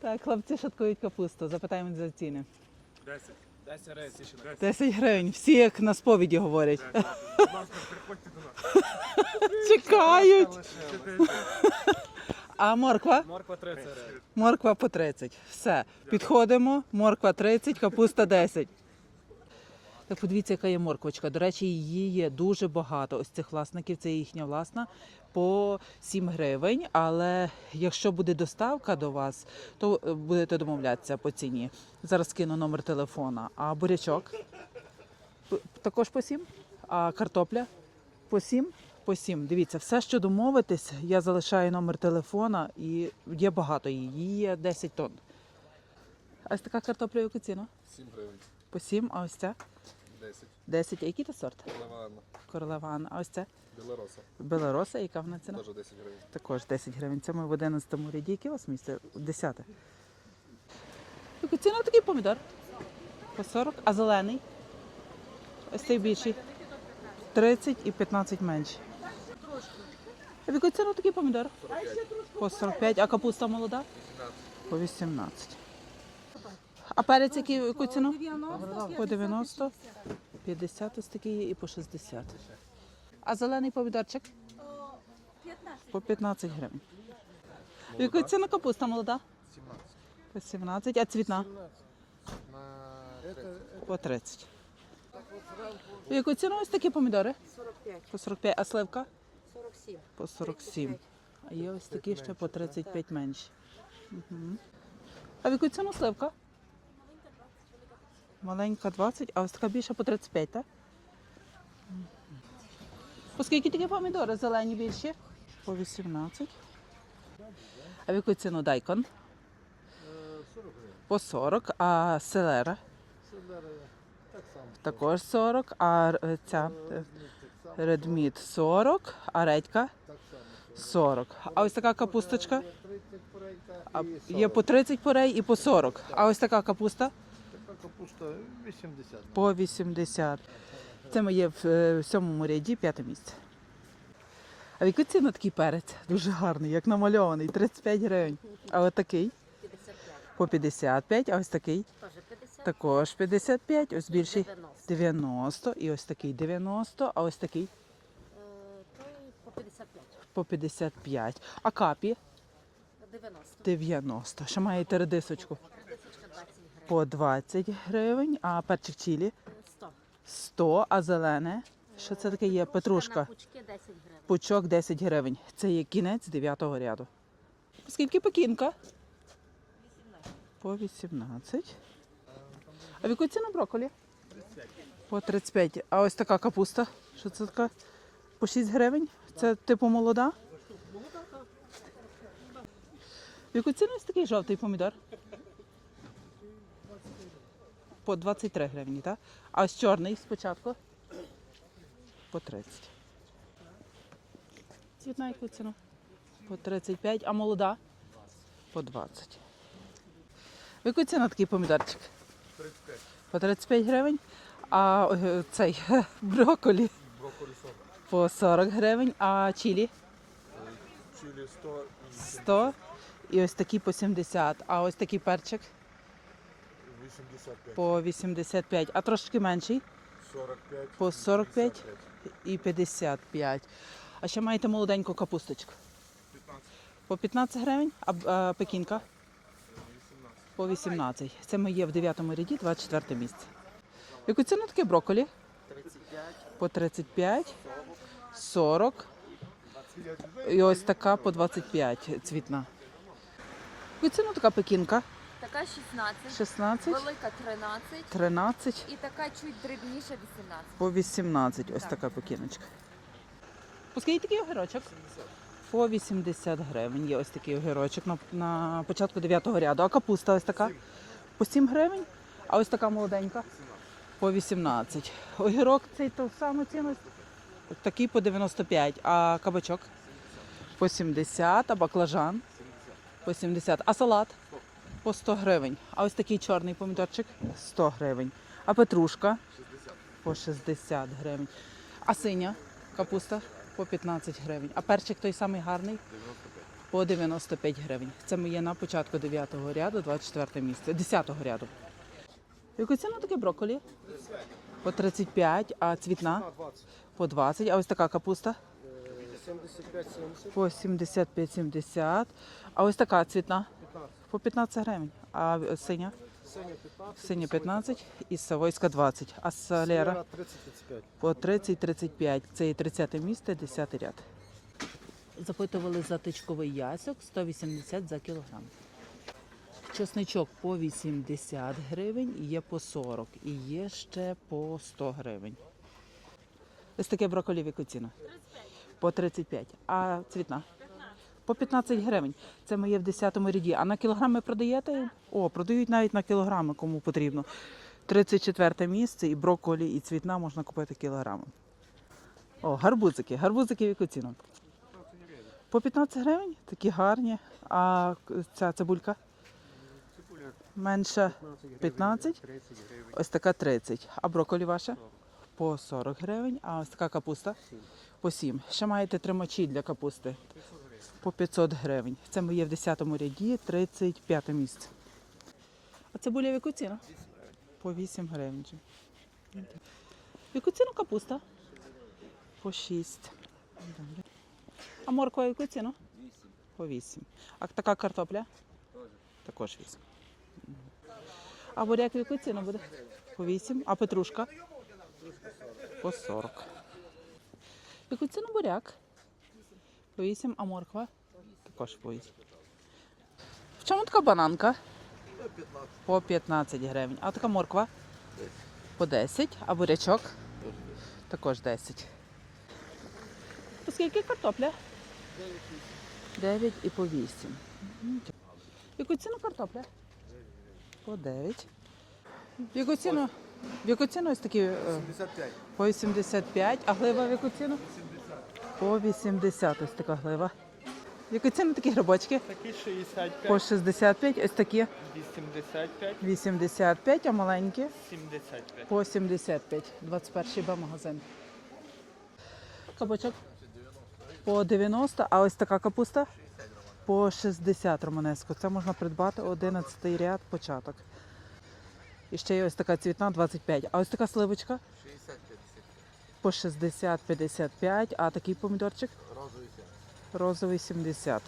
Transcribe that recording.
Так, хлопці шаткують капусту. Запитаємо за ціни. 10. 10 гривень, 10. 10 гривень. Всі як на сповіді говорять. Будь ласка, приходьте до нас. Чекають. А морква? Морква 30 гривень. Морква по 30. Все. Підходимо. Морква 30, капуста 10. Так подивіться, яка є морквочка. До речі, її є дуже багато. Ось цих власників, це їхня власна, по 7 гривень. Але якщо буде доставка до вас, то е, будете домовлятися по ціні. Зараз кину номер телефона. А бурячок також по 7. А картопля по 7. По 7. Дивіться, все, що домовитись, я залишаю номер телефона і є багато її. Її є 10 тонн. А ось така картопля яку ціну? 7 гривень, По 7, а ось ця 10. 10. А який то сорт? Королева Анна. А ось це білороса, Белороса, яка вона ціна? теж 10 гривень. Також 10 гривень. Це ми в 11 ряді. Яке у вас місце? 10. Яку ціну такий помідор? По 40. А зелений? Ось цей більший. 30 і 15 менше. А в яку ціну такий помідор? По 45. А капуста молода? По 18. А перець який, яку ціну? По 90. 50 ось такий є і по 60. А зелений помідорчик? По 15 гривень. В яку ціну капуста молода? 17. По 17, а цвітна? По 30. В яку ціну ось такі помідори? 45, По 45, а сливка? 47. По 47. А є ось такі ще по 35 менші. Угу. А в яку ціну сливка? Маленька 20, а ось така більша по 35, так? Мгм. По скільки такі помідори зелені більші? По 18. А в яку ціну дайкон? По 40, а селера? Також 40, а ця редміт 40, а редька 40. А ось така капусточка? Є по 30 порей і по 40. А ось така капуста? Капуста 80. По 80. Це моє в е, сьомому ряді, п'яте місце. А в яку ціну такий перець? Дуже гарний, як намальований, 35 гривень. А от такий? 55, По 55, а ось такий? Також 55, ось більший 90. 90, і ось такий 90, а ось такий Е, той по 55, по 55. А капі 90. 90. Ще маєте редисочку Тисячка 20 гривень. По 20 гривень, а перчик чилі Е, 100. 100, а зелене. Що це таке є? Петрушка. пучки 10 гривень. Пучок 10 гривень. Це є кінець 9 ряду. Скільки пекінка? По 18. А в яку ціну брокколі? По 35. А ось така капуста. Що це така? По 6 гривень. Це типу молода? В яку ціну ось такий жовтий помідор? По 23 гривні, так? А ось чорний спочатку? По 30. Цвітна яку ціну? По 35, а молода? По 20. В яку ціну такий помідорчик? 35. По 35 гривень. А е, цей брокколі Брокколі 40. по 40 гривень, а чилі Чилі 100 і 100. І ось такий по 70. А ось такий перчик 85. по 85, а трошки менший 45. по 45 і 55. А ще маєте молоденьку капусточку 15. по 15 гривень, а, а пекінка 18. по 18. Це ми є в 9 ряді, 24 місце. Яку ціну таке брокколі? 35, По 35, 40. І ось така по 25 цвітна. Яку ціну така пекінка? Така 16, 16, велика 13 13, і така чуть дрібніша 18. по 18. Ось така пекіночка. По такий огірочок? По 80 гривень. Є ось такий огірочок на, на початку 9 ряду. А капуста ось така? По 7 гривень. А ось така молоденька? По 18. Огірок цей ту саму ціну. Такий по 95. А кабачок? По 70. А баклажан? По 70. А салат? По 100 гривень. А ось такий чорний помідорчик? 100 гривень. А петрушка? По 60 гривень. А синя капуста? По 15 гривень. А перчик той самий гарний? по 95 гривень. Це ми є на початку 9-го ряду, 24 місце, 10-го ряду. Яку ціну таке брокколі? По 35, а цвітна? По 20. А ось така капуста? 75-70, По 75-70. А ось така цвітна? По 15 гривень. А е, синя? синя 15, Синя 15 і савойська 20. А салера? 30-35. По 30-35. Це і 30 місце, 10 ряд. Запитували за тичковий ясок 180 за кілограм. Чесничок по 80 гривень, і є по 40, і є ще по 100 гривень. Ось таке брокколі в яку ціну? По 35. А цвітна? По 15 гривень. Це ми є в 10 ряді. А на кілограми продаєте? О, продають навіть на кілограми, кому потрібно. 34 місце і брокколі, і цвітна можна купити кілограмом. О, гарбузики. Гарбузики в яку ціну? По 15 гривень, такі гарні. А ця цибулька? Менша 15, ось така 30. А брокколі ваша? По 40 гривень. А ось така капуста? По 7. Ще маєте тримачі для капусти? По 500 гривень. Це ми є в 10 ряді, 35 місце. А цибуля в яку ціну? По 8 гривень. В яку ціну капуста? По 6. Добре. А морква в яку ціну? 8. По 8. А така картопля? Також 8. А буряк в яку ціну буде? По 8. А петрушка? По 40. В яку ціну буряк? По 8. А морква? Також по 8. В чому така бананка? По 15 гривень. А така морква? По 10. А бурячок? Також 10. По скільки картопля? 9 і по 8. Мгм. Яку ціну картопля? По 9. В яку ціну? В яку ціну ось такі? е, 75. По 85. А глива в яку ціну? По 80 ось така глива. В яку ціну такі грибочки? Такі 65, По 65, ось такі 85, 85, а маленькі 75. по 75. 21 Б магазин. Кабачок по 90, а ось така капуста по 60 романеску. Це можна придбати 11 ряд початок. І ще є ось така цвітна 25. А ось така сливочка по 60-55, а такий помідорчик розовий 70.